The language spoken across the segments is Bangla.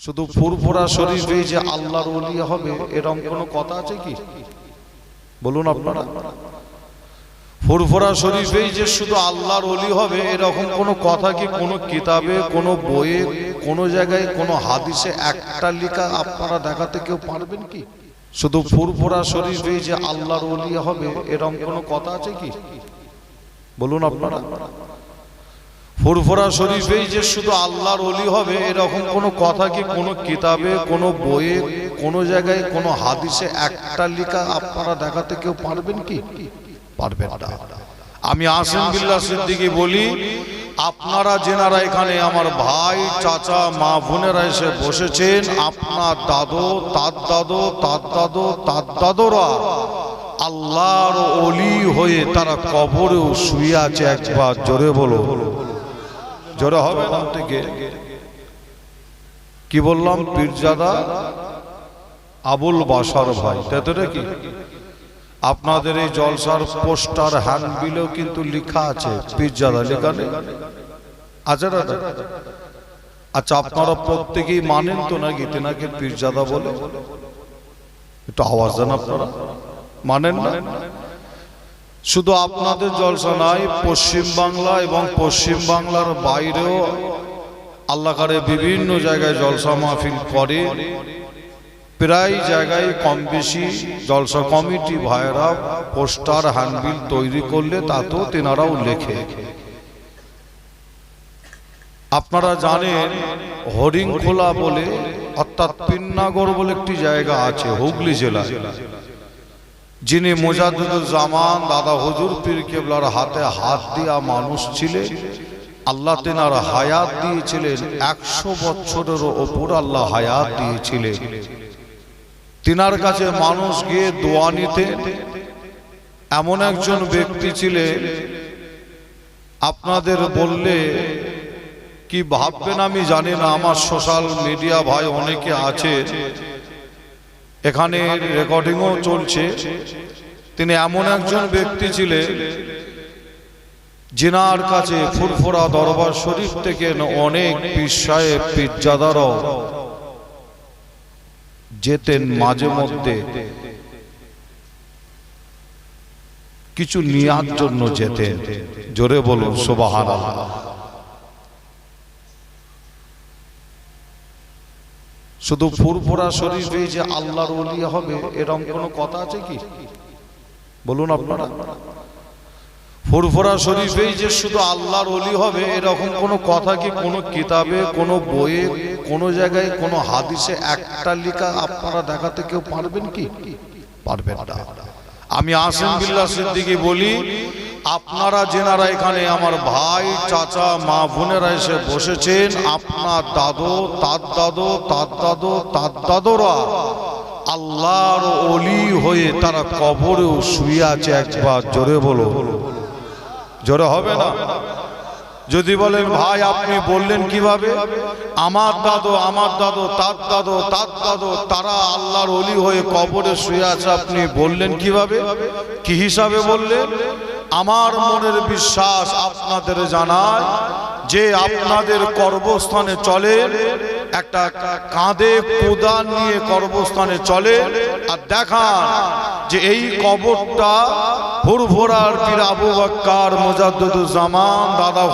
শুধু ফুরফুরা শরীফে যে আল্লাহর ওলি হবে এরকম কোনো কথা আছে কি? বলুন আপনারা। ফুরফুরা শরীফেই যে শুধু আল্লাহর ওলি হবে, এরকম কোনো কথা কি কোনো কিতাবে, কোনো বইয়ে, কোনো জায়গায়, কোনো হাদিসে একটা লেখা আপনারা দেখাতে কেউ পারবেন কি? শুধু ফুরফুরা শরীফেই যে আল্লাহর ওলি হবে এরকম কোনো কথা আছে কি? বলুন আপনারা। ফুরফুরা শরীফেই যে শুধু আল্লাহর অলি হবে, এরকম কোনো কথা কি কোনো কিতাবে, কোনো বইয়ে, কোনো জায়গায়, কোনো হাদিসে একটা লেখা আপনারা দেখাতে কেউ পারবেন কি? পারবেন না। আমি আসিম বিল্লাহ সিদ্দিকি বলি, আপনারা যেনারা এখানে আমার ভাই, চাচা, মা বোনেরা এসে বসেছেন, আপনার দাদু, তার দাদু তার দাদু, তার দাদুরা আল্লাহর অলি হয়ে তারা কবরেও শুয়ে আছে একবার, জোরে বলো। জোরে হবে নাম থেকে। কি বললাম, পীরজাদা? আবুল বাসার ভাই, তাই তো নাকি? আপনাদের এই জলসার পোস্টার হ্যান্ড হ্যান্ডবিলেও কিন্তু লেখা আছে, পীরজাদা লেখা নেই। আছে না আচ্ছা আপনারা প্রত্যেকেই মানেন তো নাকি, তেনাকে পীরজাদা বলে? একটু আওয়াজ দেন আপনারা। মানেন না? শুধু আপনাদের জলসা নাই পশ্চিম বাংলা এবং পশ্চিম বাংলার বাইরেও আল্লাহকারে বিভিন্ন জায়গায় জলসা মাহফিল করে। প্রায় জায়গায় কম বেশি জলসা কমিটি ভাইয়েরা পোস্টার, হ্যান্ডবিল তৈরি করলে তাতেও তেনারাও লেখে। আপনারা জানেন হরিংখোলা বলে অর্থাৎ পিন্নাগর বলে একটি জায়গা আছে, হুগলি জেলায়। যিনি মোজাদুল জামান দাদা হুজুর পীর কেবলার হাতে হাত দিয়া মানুষ ছিলেন। আল্লাহ তেনার হায়াত দিয়েছিলেন একশো বছরেরও ওপর আল্লাহ হায়াত দিয়েছিলেন। তিনার কাছে মানুষ গিয়ে দোয়া নিতে এমন একজন ব্যক্তি ছিলেন। আপনাদের বললে কি ভাববেন আমি জানি না আমার সোশ্যাল মিডিয়া ভাই অনেকে আছে। এখানে রেকর্ডিংও চলছে। তিনি এমন একজন ব্যক্তি ছিলেন জিনার কাছে ফুরফুরা দরবার শরীফ থেকে অনেক পিসায়ে পিজ্জাদারও যেতেন মাঝে মধ্যে। কিছু নিয়ার জন্য যেতেন। জোরে বলুন সোবাহান শুধু ফুরফুরা শরীফে যে আল্লাহর ওলি হবে, এরকম কোনো কথা আছে কি? বলুন আপনারা। ফুরফুরা শরীফেই যে শুধু আল্লাহর ওলি হবে, এরকম কোনো কথা কি কোনো কিতাবে, কোনো বইয়ে, কোনো জায়গায়, কোনো হাদিসে একটা লেখা আপনারা দেখাতে কেউ পারবেন কি? পারবেন আমি আসিম বিল্লাহ সিদ্দিকি বলি আপনারা যেনারা এখানে আমার ভাই, চাচা, মা বোনেরা এসে বসেছেন, আপনার দাদু, তার দাদু তার দাদু, তার দাদুরা, আল্লাহর অলি হয়ে তারা কবরেও শুয়ে আছে একবার, জোরে বলো। জোরে হবে না? যদি বলেন, ভাই, আপনি বললেন কীভাবে? আমার দাদু আমার দাদু, তার দাদু তার দাদু, তারা আল্লাহর অলি হয়ে কবরে শুয়ে আছে, আপনি বললেন কীভাবে? কি হিসাবে বললেন? আমার মনের বিশ্বাস আপনাদের জানায় যে আপনাদের কর্মস্থানে চলে, একটা কাঁধে কোদান নিয়ে কর্মস্থানে চলে, আর দেখান যে এই কবরটা ফুরফুরার পীর আবু বাক্কার জামান দাদা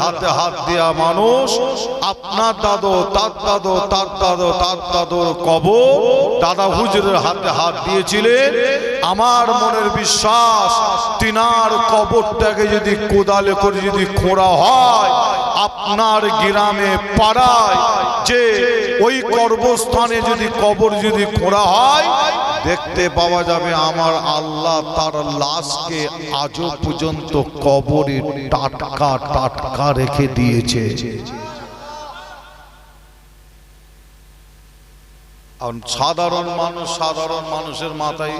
হাতে হাত মানুষ, আপনার দাদু, তার তার তার কবর দাদা হাতে হাত দিয়েছিলেন। আমার মনের বিশ্বাস, তিনার কবরটাকে যদি কোদালে করে যদি খোঁড়া হয়, আপনার গ্রামে পাড়ায় যে ওই কর্মস্থানে যদি কবর যদি খোঁড়া হয় দেখতে পাওয়া যাবে আমার আল্লাহ তার লাশকে আজও পর্যন্ত কবরে টাটকা টাটকা রেখে দিয়েছে। সাধারণ মানুষ সাধারণ মানুষের মাথায়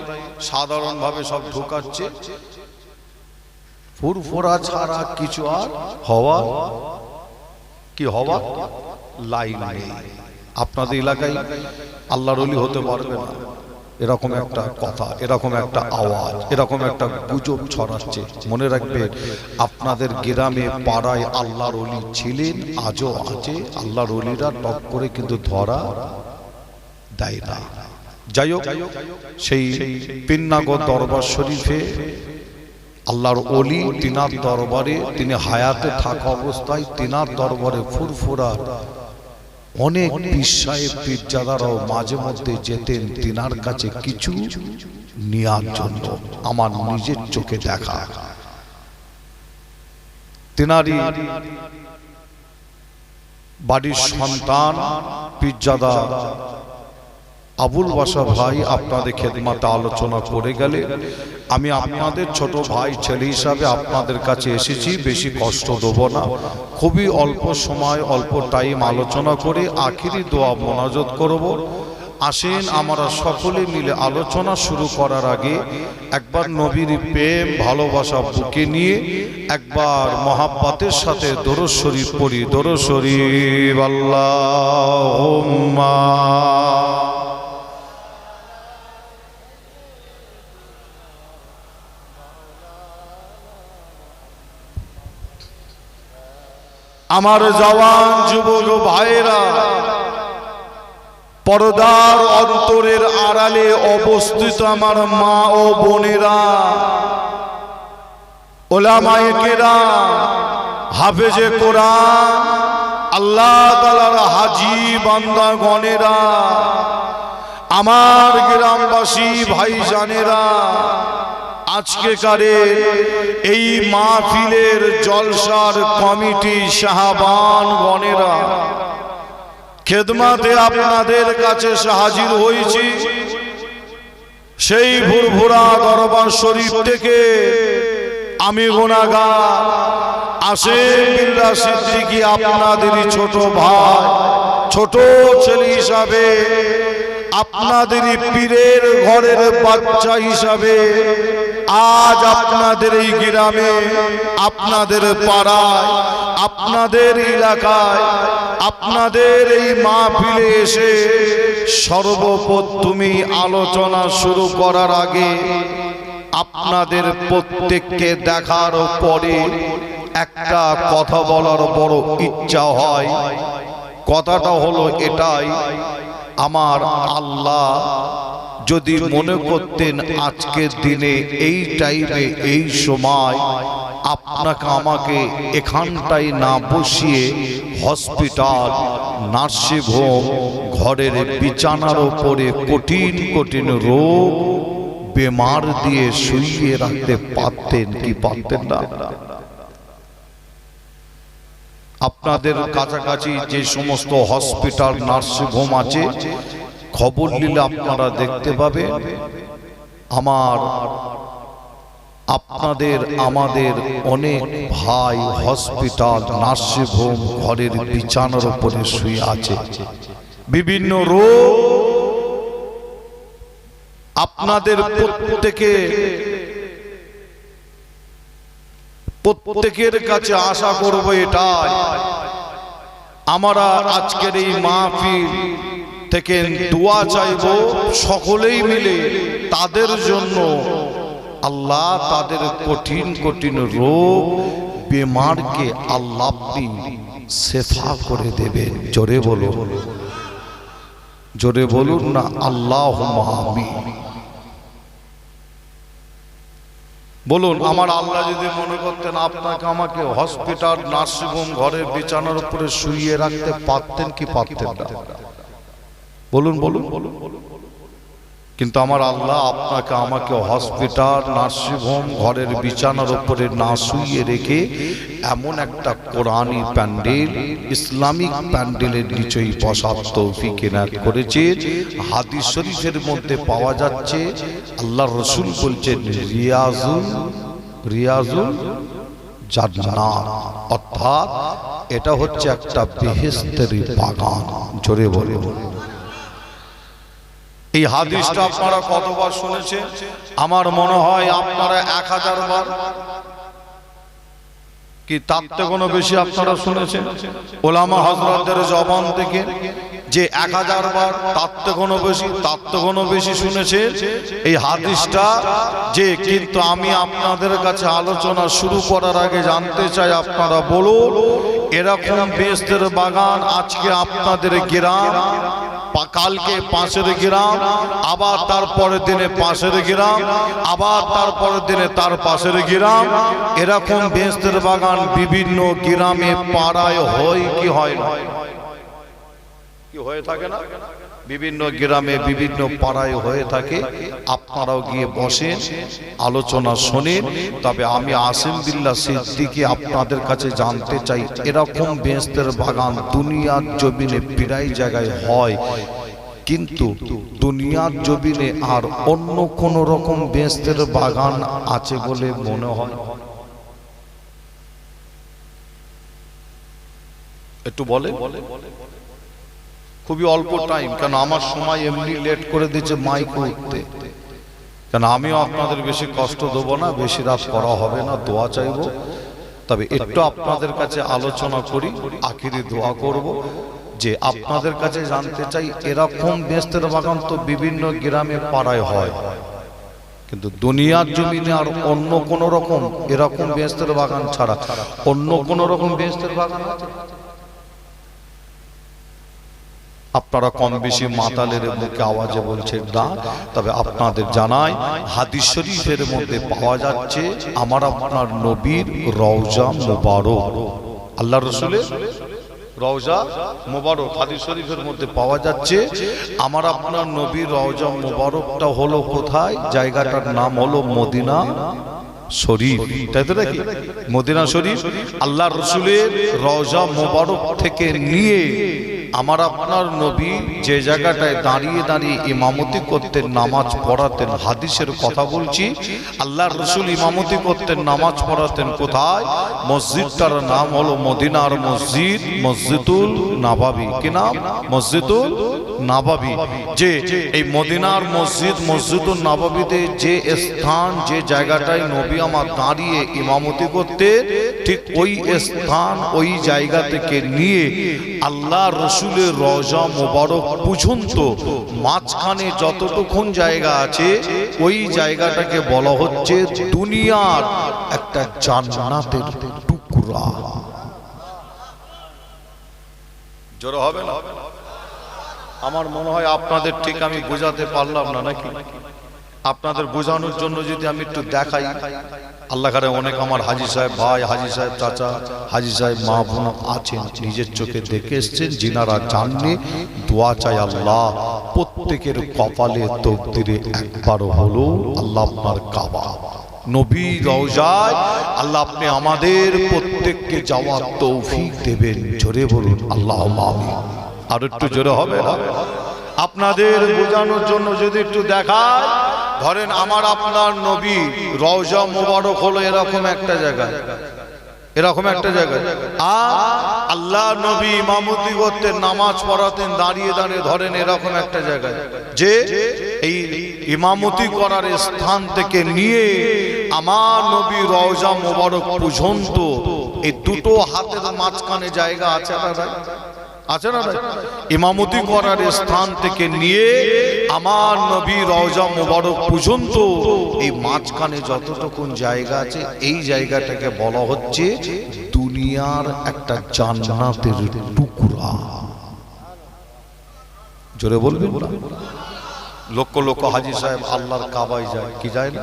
সাধারণভাবে সব ঢুকাচ্ছে। ফুরফুরা ছাড়া কিছু আর হওয়া কি হওয়া লাইন আপনাদের এলাকায় আল্লাহর অলি হতে পারবে না। এরকম একটা কথা, এরকম একটা আওয়াজ, এরকম একটা গুজব ছড়াচ্ছে। মনে রাখবে, আপনাদের গ্রামে পাড়ায় আল্লাহর অলি ছিলেন, আজও আছে। আল্লাহর অলিরা টপ করে কিন্তু ধরা দেয় না। যাই হোক, সেই পিন্নাগর দরবার শরীফে আল্লাহর অলি তিনার দরবারে, তিনি হায়াতে থাকা অবস্থায় তিনার দরবারে ফুরফুরার অনেক বিশ্বায় পীরজাদারাও মাঝে মধ্যে যেতেন তিনার কাছে কিছু নেওয়ার জন্য। আমার নিজের চোখে দেখা। তিনারি বাড়ির সন্তান পীরজাদা আবুল বাসা ভাই আপনাদের খেদমাতে আলোচনা করে গেলে আমি আপনাদের ছোট ভাই ছেলে হিসাবে আপনাদের কাছে এসেছি বেশি কষ্ট দেব না। খুবই অল্প সময় অল্প টাইম আলোচনা করে আখিরি দোয়া মোনাজত করব। আসেন আমরা সকলে মিলে আলোচনা শুরু করার আগে একবার নবীর প্রেম ভালোবাসা বুকে নিয়ে একবার মহাব্বাতের সাথে দরজ শরীফ পড়ি। দরজ শরীফ আল্লাহ আমার জওয়ান যুবক ভাইরা পর্দার অন্তরের আড়ালে অবস্থিত আমার মা ও বোনেরা ওলামায়েকেরা হাফেজে কোরআন আল্লাহ তালার হাজি বান্দা গণেরা আমার গ্রামবাসী ভাইজানেরা আজকে কারে এই মাহফিলের জলসার কমিটি শাহবান গণেরা খেদমাতে আপনাদের কাছে হাজির হয়েছি। সেই ভুরভুরা দরবার শরীফ থেকে আমি গোনাগা আসে বিল্লা সিদ্দিকি আপনাদেরই ছোট ভাই, ছোট ছেলে হিসাবে আপনাদেরই পীরের ঘরের বাচ্চা হিসাবে আজ আপনাদের এই গ্রামে, আপনাদের পাড়ায়, আপনাদের এলাকায়, আপনাদের এই মাহফিলে এসে সর্বপ্রথমে আলোচনা শুরু করার আগে আপনাদের প্রত্যেককে দেখার পরে একটা কথা বলার বড় ইচ্ছা হয়। কথাটা হলো এটাই আমার আল্লাহ যদি মনে করতেন আজকের দিনে এই টাইমে এই সময় আপনাকে আমাকে এখানটাই না বসিয়ে হসপিটাল নার্সিং হোম, ঘরের বিছানার ওপরে কঠিন কঠিন রোগ, বেমার দিয়ে শুইয়ে রাখতে পারতেন কি পারতেন না? আপনাদের কাছাকাছি যে সমস্ত হসপিটাল নার্সিং হোম আছে, খবর নিলে আপনারা দেখতে পাবে। আমার, আপনাদের, আমাদের অনেক ভাই হসপিটাল নার্সিং হোম ঘরের বিছানার উপরে শুয়ে আছে। বিভিন্ন রোগ আপনাদের প্রত্যেকে প্রত্যেকের কাছে আশা করব এটাই। আমরা আজকের এই মাহফিল থেকে দোয়া চাইব সকলেই মিলে তাদের জন্য। আল্লাহ তাদের কঠিন কঠিন রোগ বেমারকে আল্লাহ আপনি শেফা করে দেবেন। জোরে বলুন। জোরে বলুন না আল্লাহ আমি বলুন আমার আল্লাহ যদি মনে করতেন আপনাকে আমাকে হসপিটাল নার্সিংহোম ঘরের বিছানার উপরে শুইয়ে রাখতে পারতেন কি পারতেন বলুন বলুন বলুন বলুন। কিন্তু আমার আল্লাহ আপনাকে আমাকে হসপিটাল, নার্সিংহোম, ঘরের বিছানার উপরে না শুইয়ে রেখে এমন একটা কোরআনি প্যান্ডেল, ইসলামিক প্যান্ডেলের নিচেই বসার তৌফিক এনায়ত করেছে। হাদিস শরীফের মধ্যে পাওয়া যাচ্ছে, আল্লাহ রসুল বলছেন, রিয়াজুল রিয়াজুল জান্নাত। অর্থাৎ এটা হচ্ছে একটা বেহেস্তের বাগান। জোরে বলে এই হাদিসটা আপনারা কতবার শুনেছেন? আমার মনে হয় আপনারা এক হাজার বার কি তার থেকে কোনো বেশি আপনারা শুনেছেন? ওলামা হজরতদের জবান থেকে? যে এক হাজার বার তার থেকে কোনো বেশি তার থেকে কোনো বেশি শুনেছেন এই হাদিসটা যে কিন্তু আমি আপনাদের কাছে আলোচনা শুরু করার আগে জানতে চাই, আপনারা বলুন, এরকম বেস্তের বাগান আজকে আপনাদের গ্রাম কালকে পাশের গ্রাম, আবার তারপরের দিনে পাশের গ্রাম, আবার তারপরের দিনে তার পাশের গ্রাম, এরকম বেস্তের বাগান বিভিন্ন গ্রামে পাড়ায় হয় কি হয় না? বিভিন্ন গ্রামে বিভিন্ন পাড়ায় হয়ে থাকে। আপনারাও গিয়ে বসেন, আলোচনা শোনেন। তবে আমি আসিম বিল্লা সিদ্দিকি আপনাদের কাছে জানতে চাই, এরকম বেস্তের বাগান দুনিয়ার জমিনে প্রায় জায়গায় হয়। কিন্তু দুনিয়ার জমিনে আর অন্য কোন রকম বেস্তের বাগান আছে বলে মনে হয়? একটু বলে খুবই অল্প টাইম কেন আমার সময় এমনি লেট করে দিচ্ছে মাইক উঠতে। কেন আমিও আপনাদের বেশি কষ্ট দেবো না, বেশি রাত করা হবে না, দোয়া চাইব। তবে একটু আপনাদের কাছে আলোচনা করি, আখিরি দোয়া করব, যে আপনাদের কাছে জানতে চাই, এরকম বেস্তের বাগান তো বিভিন্ন গ্রামে পাড়ায় হয়। কিন্তু দুনিয়ার জমিনে আর অন্য কোন রকম এরকম বেস্তের বাগান ছাড়া, অন্য কোন রকম বেস্তের বাগান আছে? আপনারা কম বেশি মাতালের মুখে আওয়াজে বলছেন না তবে আপনাদের জানাই হাদিস শরীফের মধ্যে পাওয়া যাচ্ছে আমার আপনার নবীর রওজা মুবারক। আল্লাহ রসুলের রওজা মুবারক হাদিস শরীফের মধ্যে পাওয়া যাচ্ছে আমার আপনার নবীর রওজা মুবারকটা হলো কোথায়? জায়গাটার নাম হলো মদিনা শরীফ। তাই তো নাকি? মদিনা শরীফ আল্লাহ রসুলের রওজা মুবারক থেকে নিয়ে আমার আপনার নবী যে জায়গাটায় দাঁড়িয়ে দাঁড়িয়ে ইমামতি করতেন, নামাজ পড়াতেন, হাদিসের কথা বলছি আল্লাহ রসুল ইমামতি করতেন, নামাজ পড়াতেন কোথায়? মসজিদটার নাম হলো মদিনার মসজিদ, মসজিদুল নাবাবি। কি নাম? মসজিদুল নাবাবি। যে এই মদিনার মসজিদ, মসজিদুল নাবাবিতে যে স্থান, যে জায়গাটায় নবী আমার দাঁড়িয়ে ইমামতি করতে ঠিক ওই স্থান, ওই জায়গা থেকে নিয়ে আল্লাহ রসুলের রজা মোবারক পর্যন্ত মাঝখানে যতটুকুন জায়গা আছে, ওই জায়গাটাকে বলা হচ্ছে দুনিয়ার একটা জান্নাতের টুকরা। জোর হবে না? আমার মনে হয় আপনাদের ঠিক আমি বোঝাতে পারলাম না নাকি? আপনাদের বোঝানোর জন্য যদি আমি একটু দেখাই। আল্লাহ কারে অনেক আমার হাজি সাহেব, ভাই, হাজি সাহেব, চাচা, হাজি সাহেব, মা বোন আছেন, নিজের চোখে দেখে এসছেন, যিনারা জাননি দোয়া চাই আল্লাহ। প্রত্যেকের কপালে তকদিরে একবারও হলো আল্লাহ আপনার কাবা। নবী রওজায় আল্লাহ আপনি আমাদের প্রত্যেককে যাওয়ার তৌফিক দেবেন। জোরে বলুন আল্লাহ আমিন। আর একটু জোরে হবে না? আপনাদের বোঝানোর জন্য যদি একটু দেখায় ধরেন আমার আপনার নবী রওজা মুবারক হলো এরকম একটা জায়গা। এরকম একটা জায়গায় আর আল্লাহ নবী ইমামতি করতেন, নামাজ পড়াতেন, দাঁড়িয়ে দাঁড়িয়ে ধরেন এরকম একটা জায়গায় যে এই ইমামতি করার স্থান থেকে নিয়ে আমার নবী রওজা মোবারক পর্যন্ত এই দুটো হাতের মাঝখানে জায়গা আছে? আছে না ভাই? ইমামতি করার স্থান থেকে নিয়ে আমার নবী রওজা মোবারক পর্যন্ত এই মাঝখানে যতটুকুন জায়গা আছে এই জায়গাটাকে বলা হচ্ছে দুনিয়ার একটা জান্নাতের টুকরা জোরে বলবেন? লক্ষ লক্ষ হাজি সাহেব আল্লাহর কাবায় যায় কি যায় না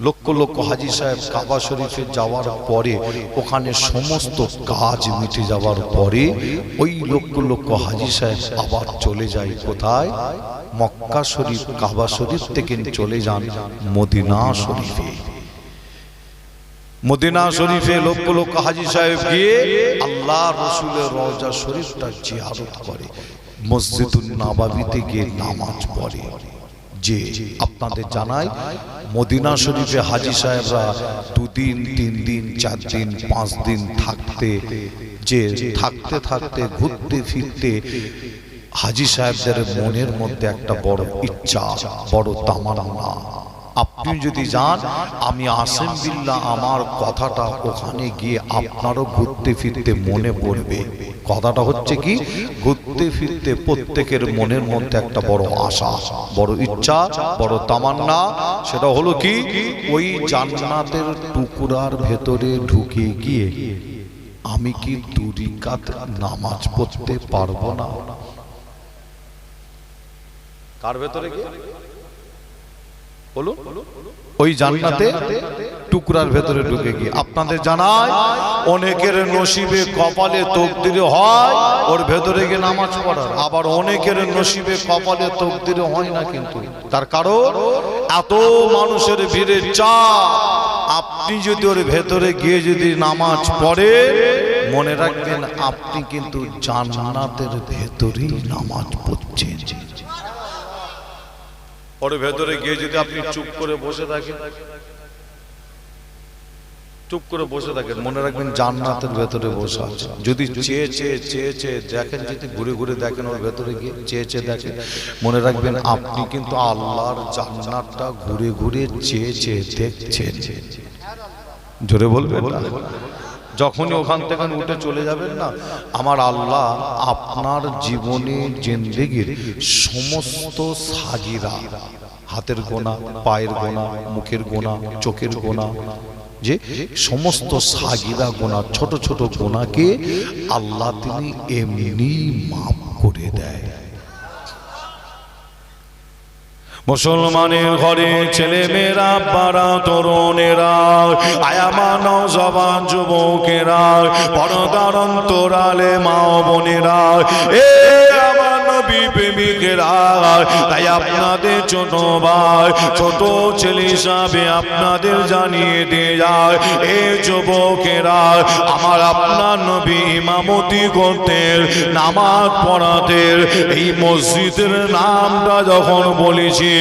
লক্ষ লক্ষ হাজি সাহেব কাবা শরীফে যাওয়ার পরে, ওখানে সমস্ত কাজ মিটে যাওয়ার পরে, ওই লক্ষ লক্ষ হাজি সাহেব আবার চলে যায় কোথায়? মক্কা শরীফ, কাবা শরীফ থেকে চলে যান মদিনা শরীফে। মদিনা শরীফে লক্ষ লক্ষ হাজি সাহেব গিয়ে আল্লাহ রসুলের রওজা শরীফটা জিয়ারত করে। মসজিদুল নাবাবিতে গিয়ে নামাজ পড়ে। যে আপনাদের জানাই মদিনা শরীফে হাজি সাহেবরা দুদিন, তিন দিন, চার দিন, পাঁচ দিন থাকতে, যে থাকতে থাকতে, ঘুরতে ফিরতে হাজি সাহেবদের মনের মধ্যে একটা বড় ইচ্ছা, বড় তামান্না। আপনি যদি যান, আমি আসেম বিল্লাহ, আমার কথাটা ওখানে গিয়ে আপনারও ঘুরতে ফিরতে মনে পড়বে। কথাটা হচ্ছে কি? ঘুরতে ফিরতে প্রত্যেকের মনের মধ্যে একটা বড় আশা, বড় ইচ্ছা, বড় তামান্না। সেটা হলো কি? ওই জান্নাতের টুকুরার ভেতরে ঢুকে গিয়ে আমি কি দুরিকাত নামাজ পড়তে পারব না? কার ভেতরে গিয়ে? ওই জান্নাতে টুকরার ভেতরে ঢুকে গিয়ে। আপনাদের জানায় অনেকের নসিবে কপালে তকদিরে হয়, ওর ভেতরে গিয়ে নামাজ পড়ার। আবার অনেকের নসিবে কপালে তকদিরে হয় না কিন্তু। তার কারণ, এত মানুষের ভিড়ে চা। আপনি যদি ওর ভেতরে গিয়ে যদি নামাজ পড়ে, মনে রাখবেন আপনি কিন্তু জান্নাতের ভেতরেই নামাজ পড়ছেন। ওর ভেতরে গিয়ে যদি আপনি চুপ করে বসে থাকেন, চুপ করে বসে থাকেন, মনে রাখবেন জান্নাতের ভেতরে বসে আছে যদি চেয়ে চেয়ে চেয়ে চেয়ে দেখেন, যদি ঘুরে ঘুরে দেখেন ওর ভেতরে গিয়ে চেয়ে চেয়ে দেখেন মনে রাখবেন আপনি কিন্তু আল্লাহর জান্নাতটা ঘুরে ঘুরে চেয়ে চেয়ে দেখছেন জোরে বলবেন? যখনই ওখান থেকে উঠে চলে যাবেন না, আমার আল্লাহ আপনার জীবনে জিন্দেগির সমস্ত সাগিরা, হাতের গোনা, পায়ের গোনা, মুখের গোনা, চোখের গোনা, যে সমস্ত সাগিরা গোনা, ছোট ছোট গোনাকে আল্লাহ তিনি এমনি মাফ করে দেয়। মুসলমানের ঘরে ছেলে মেয়েরা পাড়া তরুণেরা আয়ামান জবান যুবকেরা পরদার মা বোনেরা এ আপনাদের ছোট ভাই, ছোট ছেলে হিসাবে আপনাদের জানিয়ে দিয়ে যায় এ যুবকেরা, আমার আপনার নবী ইমামতি করতেন, নামাজ পড়াতেন, এই মসজিদের নামটা যখন বলেছি,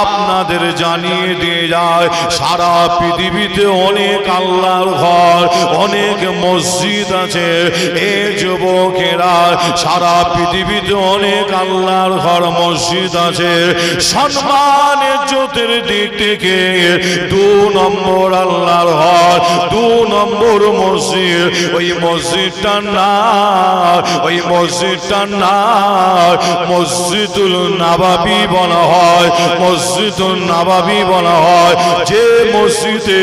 আপনাদের জানিয়ে দিয়ে যায় সারা পৃথিবীতে অনেক আল্লাহর ঘর, অনেক মসজিদ আছে, এ যুবকেরা, সারা পৃথিবীতে অনেক আল্লাহর ঘর মসজিদ আছে। সম্মানের জ্যোতির দিক থেকে দু নম্বর আল্লাহর ঘর, দু নম্বর মসজিদ। ওই মসজিদটার নাম, ওই মসজিদটার নাম মসজিদুল নাবাবি বলা হয়, মসজিদুল নাবাবি বলা হয়। যে মসজিদে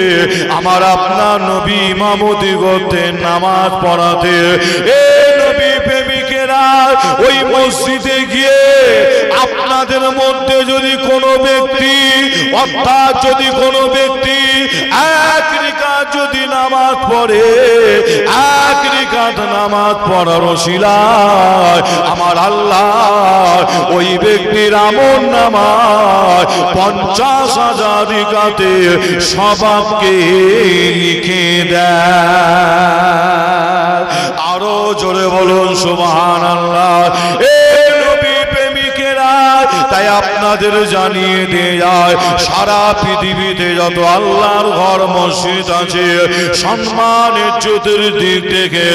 আমার আপনার নবী ইমামতি করতেন, নামাজ পড়াতে এ নবী প্রেমিকেরা ওই মসজিদে গিয়ে আপনাদের মধ্যে যদি কোনো ব্যক্তি, অর্থাৎ যদি কোনো ব্যক্তি এক রিকাত যদি নামাজ পড়ে, এক রিকাত নামাজ পড়ার শিলায়, আমার আল্লাহ ওই ব্যক্তির আমন নামাজ পঞ্চাশ হাজার রিকাতে স্বভাবকে লিখে দেয়। আরও জোরে বলুন সুবহান আল্লাহ এ তাই আপনাদের জানিয়ে দিয়ে যায়। সারা পৃথিবীতে যত আল্লাহর ঘর, মসজিদ আছে সম্মানের জ্যোতির দিক থেকে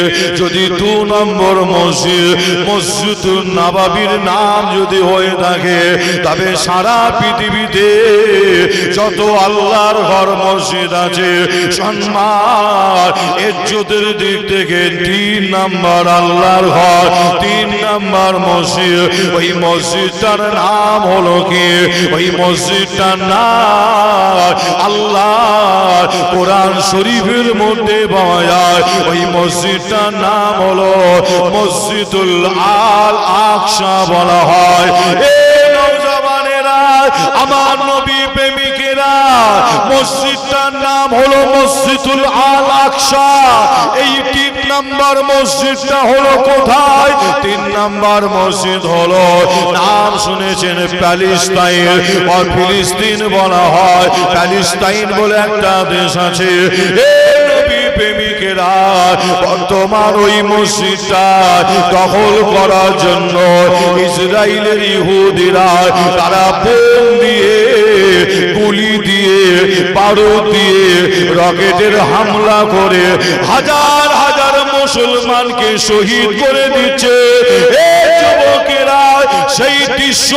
যদি দু নম্বর মসজিদ মসজিদুল নাবাবির নাম যদি হয়ে থাকে, তবে সারা পৃথিবীতে যত আল্লাহর ঘর, মসজিদ আছে, সম্মান, ইজ্জতের দিক থেকে তিন নাম্বার আল্লাহর ঘর, তিন নাম্বার মসজিদ। ওই মসজিদটার নাম হলো কি ওই মসজিদটা না আল্লাহ কোরআন শরীফের মধ্যে পাওয়া যায় ওই মসজিদটার নাম হলো মসজিদুল আল আকসা বলা হয়। আমার নবী মসজিদটার নাম হলো মসজিদুল আল আকসা এই তিন নাম্বার মসজিদটা হলো কোথায়? তিন নাম্বার মসজিদ হলো, নাম শুনেছেন প্যালিস্তাইন আর ফিলিস্তিন বলা হয়। প্যালিস্তাইন বলে একটা দেশ আছে। বর্তমান ওই মসজিদটা দখল করার জন্য ইসরায়েলের ইহুদিরা, তারা বোম দিয়ে গুলি দিয়ে বারুদ দিয়ে রকেটের হামলা করে হাজার হাজার মুসলমানকে শহীদ করে দিচ্ছে। সেই দৃশ্য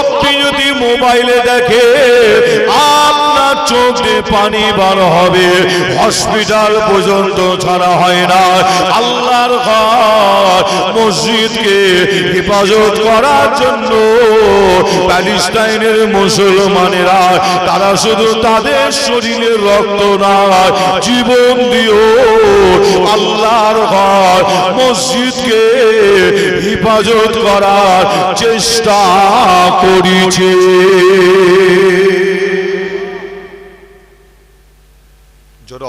আপনি যদি মোবাইলে দেখে আপনার চোখ দিয়ে পানি বার হবে। হসপিটাল পর্যন্ত ছাড়া হয় না। আল্লাহর ঘর, মসজিদকে হেফাজত করার জন্য প্যালেস্টাইনের মুসলমানেরা, তারা শুধু তাদের শরীরের রক্ত না, জীবন দিও আল্লাহর ঘর, মসজিদকে হেফাজত করার চেষ্টা করেছে।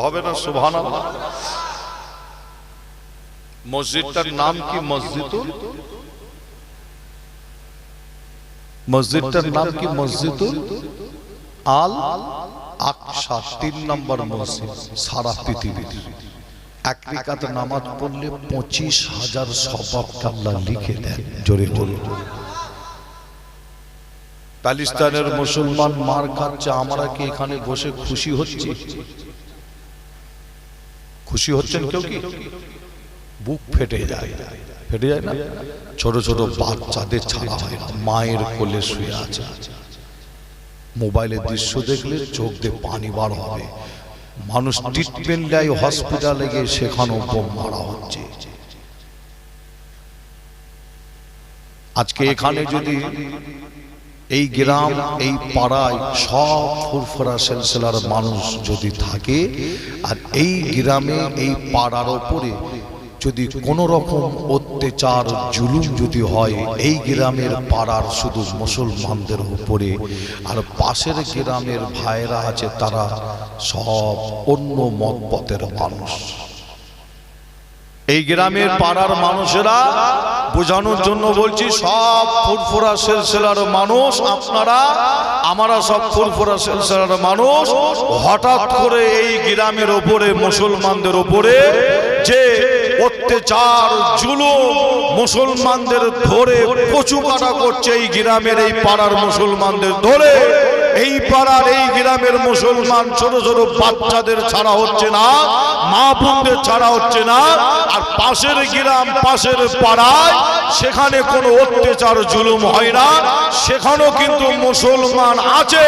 হবে না সুবহান মসজিদটার নাম কি মসজিদুল? মসজিদটার নাম কি মসজিদুল? আল আকসা, তিন নম্বর মসজিদ সারা নামাজ পড়লে পঁচিশ হাজার সবাব আল্লাহ লিখে দেন, জোরে প্যালিস্তানের মুসলমান মার খাচ্ছে, আমরা কি এখানে বসে খুশি হচ্ছি? খুশি হচ্ছেন কেউ কি? বুক ফেটে যায়। ফেটে যায় না? ছোট ছোট বাচ্চাদের ছাড়া হয় না মায়ের কোলে শুয়ে আছে। মোবাইলের দৃশ্য দেখলে চোখ দিয়ে পানি বার হবে। মানুষ ট্রিটমেন্ট দেয় হসপিটালে গিয়ে সেখানেও বোম মারা হচ্ছে। আজকে এখানে যদি এই গ্রাম, এই পাড়ায় সব ফুরফুরা সেলসেলার মানুষ যদি থাকে, আর এই গ্রামে, এই পাড়ার ওপরে যদি কোনো রকম অত্যাচার, জুলুম যদি হয়, এই গ্রামের পাড়ার শুধু মুসলমানদের উপরে, আর পাশের গ্রামের ভাইরা আছে তারা সব অন্য মত মতপথের মানুষ। এই গ্রামের পাড়ার মানুষেরা বোঝানোর জন্য বলছি, সব ফুরফুরা সেলসেলার মানুষ, আপনারা, আমরা সব ফুরফুরা সেলসেলার মানুষ, হঠাৎ করে এই গ্রামের ওপরে, মুসলমানদের ওপরে যে অত্যাচার, জুলুম মুসলমানদের ধরে কচু কাটা করছে এই গ্রামের এই পাড়ার মুসলমানদের ধরে এই পাড়ার এই গ্রামের মুসলমান ছোট ছোট বাচ্চাদের ছাড়া হচ্ছে না মা বোনদের ছাড়া হচ্ছে না, আর পাশের গ্রাম, পাশের পাড়ায় সেখানে কোনো অত্যাচার, জুলুম হয় না, সেখানেও কিন্তু মুসলমান আছে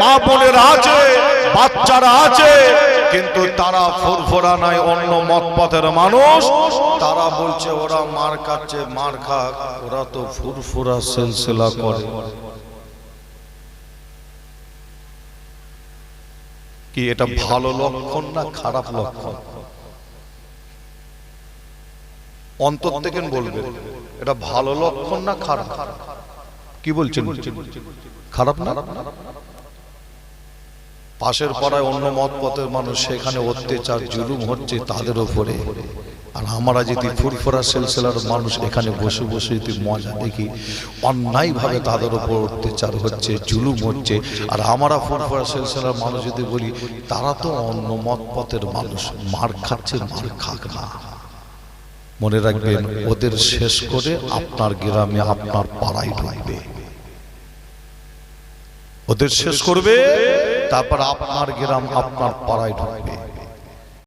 মা বোনের আছে, বাচ্চারা আছে, কিন্তু তারা ফুরফুরা নাই অন্য মত মতপথের মানুষ। তারা বলছে, ওরা মার খাচ্ছে, মার খাক, ওরা তো ফুরফুরা সেলসেলা করে। কি এটা ভালো লক্ষণ না খারাপ লক্ষণ? অন্তর থেকে বলবে এটা ভালো লক্ষণ না খারাপ? কি বলছেন? খারাপ না? পাশের পাড়ায় অন্য মত পথের মানুষ সেখানে অত্যাচার জুলুম হচ্ছে তাদের উপরে। আর আমরা যদি ফুরফুরা সেলসেলার মানুষ এখানে বসে বসে যদি মজা দেখি, অন্যায়ভাবে তাদের উপর অত্যাচার হচ্ছে, জুলুম হচ্ছে, আর আমরা ফুরফুরা সেলসেলার মানুষ যদি বলি, তারা তো অন্য মত পথের মানুষ, মার খাচ্ছে, মার খাক না। মনে রাখবেন, ওদের শেষ করে আপনার গ্রামে আপনার পাড়ায় ঢুকবে। ওদের শেষ করবে, তারপর আপনার গ্রাম আপনার পাড়ায় ঢুকবে।